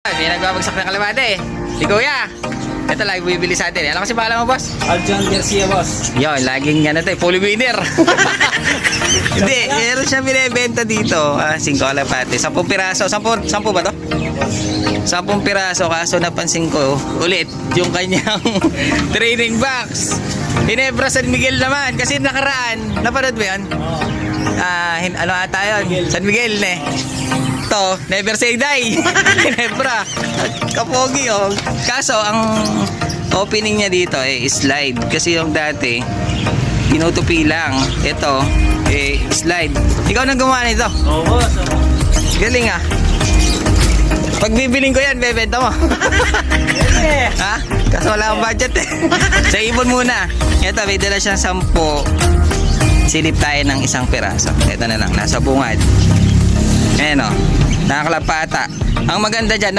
May nagbabagsak ng kalabate eh. Si Kuya. Ito lagi bibili sa atin. Alam ko si pangalan mo, boss? Aljon Garcia, boss. Yun, laging ano to, eh, fully winner. Hindi, meron siya binibenta dito. Ah, 5 kalapate. 10 piraso. 10, 10 ba to? 10 piraso. Kaso napansin ko ulit yung kanyang training box. Hinebra San Miguel naman. Kasi nakaraan, napanood mo yan? Ah, hin- ano ata yun? San Miguel, ne? To, never say die. Hinebra. Kapogi, oh. Kaso, ang opening niya dito eh, slide. Kasi yung dati, pinutupi lang. Ito, eh, slide. Ikaw nang gumawa nito. Oo, boss. Galing ah. Pag bibiling ko yan, bebenta mo. ha? Kaso wala akong budget eh. Sa ibon muna. Ito, may dala siyang sampo. Silip tayo ng isang piraso. Ito na lang, nasa bungad. Ayan o. Nakakalapata. Ang maganda dyan,